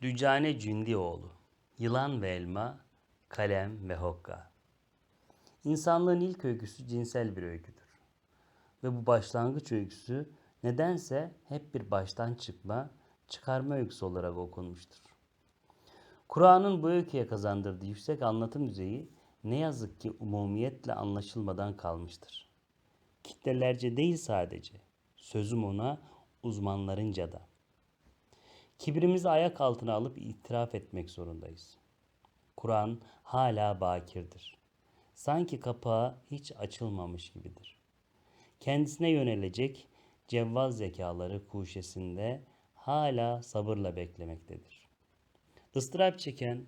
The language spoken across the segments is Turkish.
Dücane Cündioğlu Yılan ve Elma, Kalem ve Hokka İnsanlığın ilk öyküsü cinsel bir öyküdür. Ve bu başlangıç öyküsü nedense hep bir baştan çıkma, çıkarma öyküsü olarak okunmuştur. Kur'an'ın bu öyküye kazandırdığı yüksek anlatım düzeyi ne yazık ki umumiyetle anlaşılmadan kalmıştır. Kitlelerce değil sadece, sözüm ona uzmanlarınca da. Kibrimizi ayak altına alıp itiraf etmek zorundayız. Kur'an hala bakirdir. Sanki kapağı hiç açılmamış gibidir. Kendisine yönelecek cevval zekaları kuşesinde hala sabırla beklemektedir. Istırap çeken,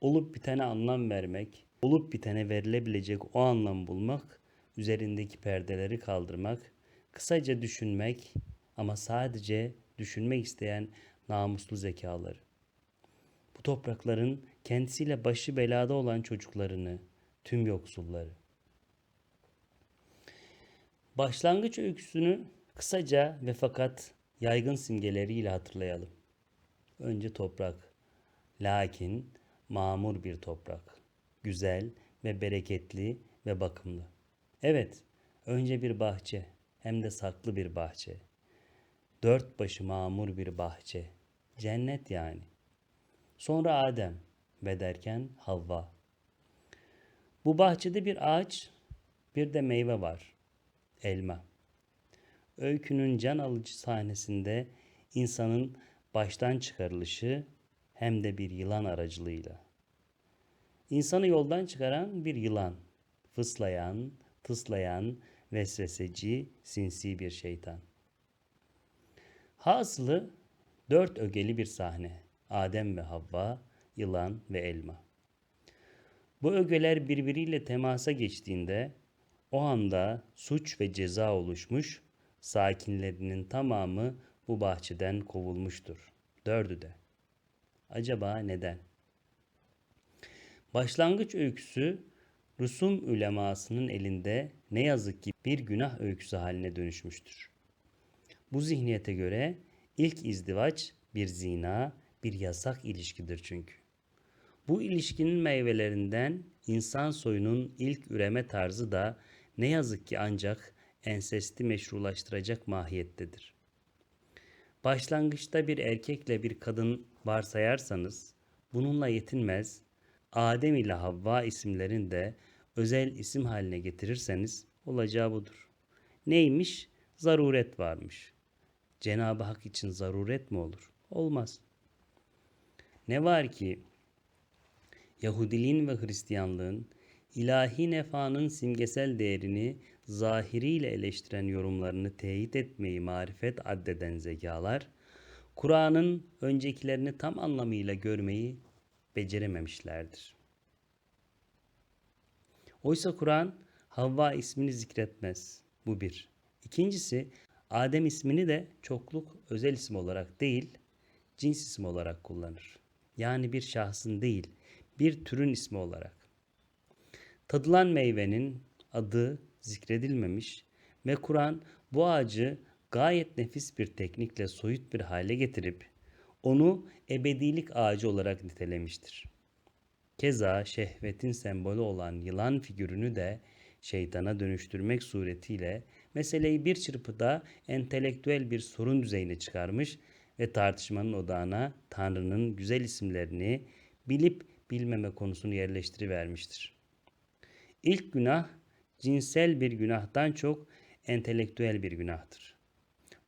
olup bitene anlam vermek, olup bitene verilebilecek o anlam bulmak, üzerindeki perdeleri kaldırmak, kısaca düşünmek ama sadece düşünmek isteyen namuslu zekaları. Bu toprakların kendisiyle başı belada olan çocuklarını, tüm yoksulları. Başlangıç öyküsünü kısaca ve fakat yaygın simgeleriyle hatırlayalım. Önce toprak. Lakin mamur bir toprak. Güzel ve bereketli ve bakımlı. Evet, önce bir bahçe, hem de saklı bir bahçe. Dört başı mamur bir bahçe. Cennet yani. Sonra Adem ve derken Havva. Bu bahçede bir ağaç, bir de meyve var. Elma. Öykünün can alıcı sahnesinde insanın baştan çıkarılışı hem de bir yılan aracılığıyla. İnsanı yoldan çıkaran bir yılan, fıslayan, tıslayan, vesveseci, sinsi bir şeytan. Hasılı dört ögeli bir sahne. Adem ve Havva, yılan ve elma. Bu ögeler birbiriyle temasa geçtiğinde o anda suç ve ceza oluşmuş, sakinlerinin tamamı bu bahçeden kovulmuştur. Dördü de. Acaba neden? Başlangıç öyküsü Rusum ülemasının elinde ne yazık ki bir günah öyküsü haline dönüşmüştür. Bu zihniyete göre ilk izdivaç bir zina, bir yasak ilişkidir çünkü. Bu ilişkinin meyvelerinden insan soyunun ilk üreme tarzı da ne yazık ki ancak ensesti meşrulaştıracak mahiyettedir. Başlangıçta bir erkekle bir kadın varsayarsanız bununla yetinmez, Adem ile Havva isimlerini de özel isim haline getirirseniz olacağı budur. Neymiş? Zaruret varmış. Cenab-ı Hak için zaruret mi olur? Olmaz. Ne var ki Yahudiliğin ve Hristiyanlığın ilahi nefanın simgesel değerini zahiriyle eleştiren yorumlarını teyit etmeyi marifet addeden zekalar, Kur'an'ın öncekilerini tam anlamıyla görmeyi becerememişlerdir. Oysa Kur'an Havva ismini zikretmez. Bu bir. İkincisi Adem ismini de çokluk özel isim olarak değil, cins isim olarak kullanır. Yani bir şahsın değil, bir türün ismi olarak. Tadılan meyvenin adı zikredilmemiş ve Kur'an bu ağacı gayet nefis bir teknikle soyut bir hale getirip onu ebedilik ağacı olarak nitelemiştir. Keza şehvetin sembolü olan yılan figürünü de şeytana dönüştürmek suretiyle meseleyi bir çırpıda entelektüel bir sorun düzeyine çıkarmış ve tartışmanın odağına Tanrı'nın güzel isimlerini bilip bilmeme konusunu yerleştirivermiştir. İlk günah cinsel bir günahtan çok entelektüel bir günahtır.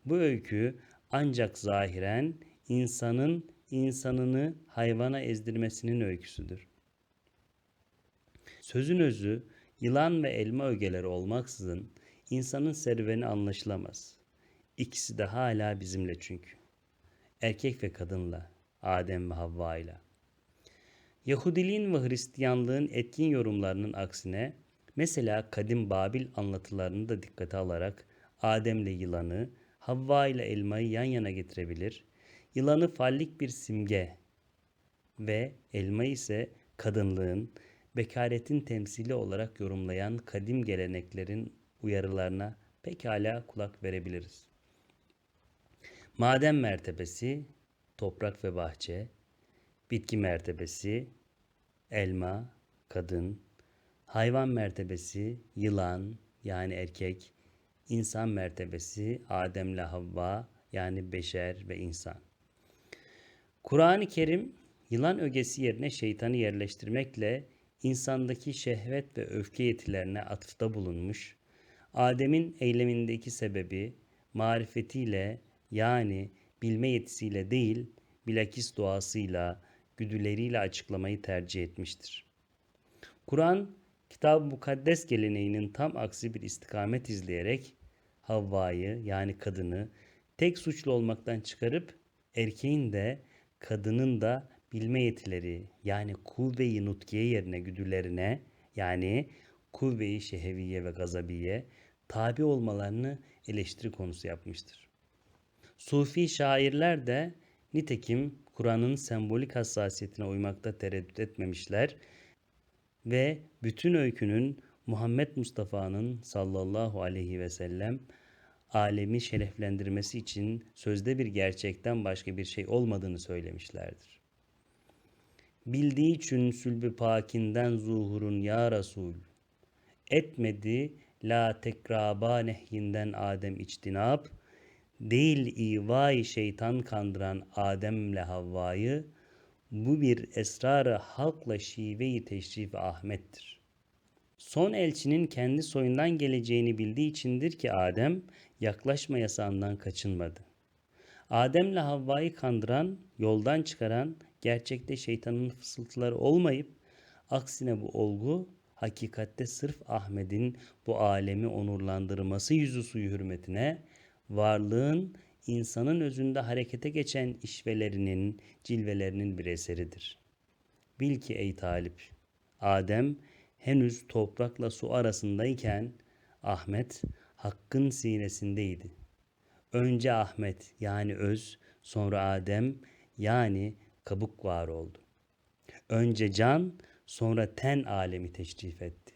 Bu öykü ancak zahiren insanın insanını hayvana ezdirmesinin öyküsüdür. Sözün özü yılan ve elma ögeleri olmaksızın insanın serüveni anlaşılamaz. İkisi de hala bizimle çünkü. Erkek ve kadınla, Adem ve Havva ile. Yahudiliğin ve Hristiyanlığın etkin yorumlarının aksine mesela kadim Babil anlatılarını da dikkate alarak Adem'le yılanı, Havva ile elmayı yan yana getirebilir. Yılanı fallik bir simge ve elma ise kadınlığın, bekaretin temsili olarak yorumlayan kadim geleneklerin uyarılarına pekala kulak verebiliriz. Maden mertebesi, toprak ve bahçe, bitki mertebesi, elma, kadın, hayvan mertebesi, yılan yani erkek, insan mertebesi, Adem'le Havva yani beşer ve insan. Kur'an-ı Kerim yılan ögesi yerine şeytanı yerleştirmekle insandaki şehvet ve öfke yetilerine atıfta bulunmuş. Adem'in eylemindeki sebebi marifetiyle yani bilme yetisiyle değil bilakis doğasıyla, güdüleriyle açıklamayı tercih etmiştir. Kur'an, kitab-ı mukaddes geleneğinin tam aksi bir istikamet izleyerek Havva'yı yani kadını tek suçlu olmaktan çıkarıp erkeğin de kadının da bilme yetileri yani kuvve-i nutkiye yerine güdülerine yani kuvve-i şeheviye ve gazabiye tabi olmalarını eleştiri konusu yapmıştır. Sufi şairler de nitekim Kur'an'ın sembolik hassasiyetine uymakta tereddüt etmemişler ve bütün öykünün Muhammed Mustafa'nın sallallahu aleyhi ve sellem alemi şereflendirmesi için sözde bir gerçekten başka bir şey olmadığını söylemişlerdir. Bildiği için sülbü pakinden zuhurun ya Resul. Etmedi la tekraba nehyinden Adem içtinap. Değil ivay şeytan kandıran Adem'le Havva'yı. Bu bir esrarı halkla şive-i teşrif Ahmet'tir. Son elçinin kendi soyundan geleceğini bildiği içindir ki Adem yaklaşma yasağından kaçınmadı. Adem'le Havva'yı kandıran, yoldan çıkaran gerçekte şeytanın fısıltıları olmayıp aksine bu olgu hakikatte sırf Ahmet'in bu alemi onurlandırması yüzü suyu hürmetine varlığın insanın özünde harekete geçen işvelerinin, cilvelerinin bir eseridir. Bil ki ey talip, Adem henüz toprakla su arasındayken Ahmet Hakk'ın sinesindeydi. Önce Ahmet yani öz, sonra Adem yani kabuk var oldu. Önce can, sonra ten alemi teşrif etti.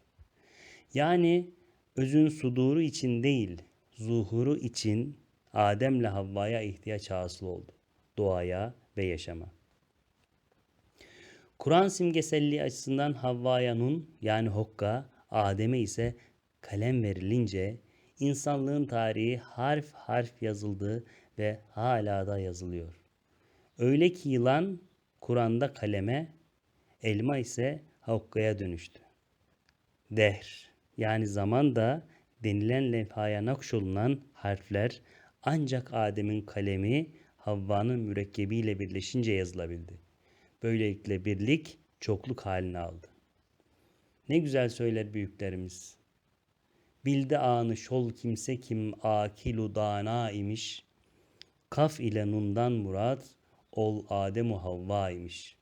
Yani özün suduru için değil, zuhuru için Adem'le Havva'ya ihtiyaç hasıl oldu. Doğaya ve yaşama. Kur'an simgeselliği açısından Havva'ya nun yani hokka, Adem'e ise kalem verilince insanlığın tarihi harf harf yazıldı ve hala da yazılıyor. Öyle ki yılan Kur'an'da kaleme, elma ise hokkaya dönüştü. Dehr yani zaman da denilen levhaya nakşolunan harfler ancak Adem'in kalemi Havva'nın mürekkebiyle birleşince yazılabildi. Böylelikle birlik çokluk halini aldı. Ne güzel söyler büyüklerimiz. Bildi anı şol kimse kim akilu dana imiş. Kaf ile nundan murat ol Ademu Havva imiş.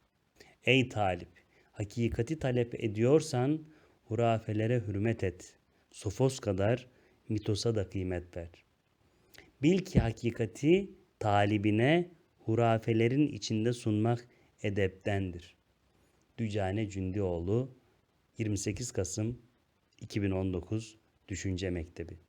Ey talip, hakikati talep ediyorsan hurafelere hürmet et. Sofos kadar mitosa da kıymet ver. Bil ki hakikati talibine hurafelerin içinde sunmak edeptendir. Dücane Cündioğlu 28 Kasım 2019 Düşünce Mektebi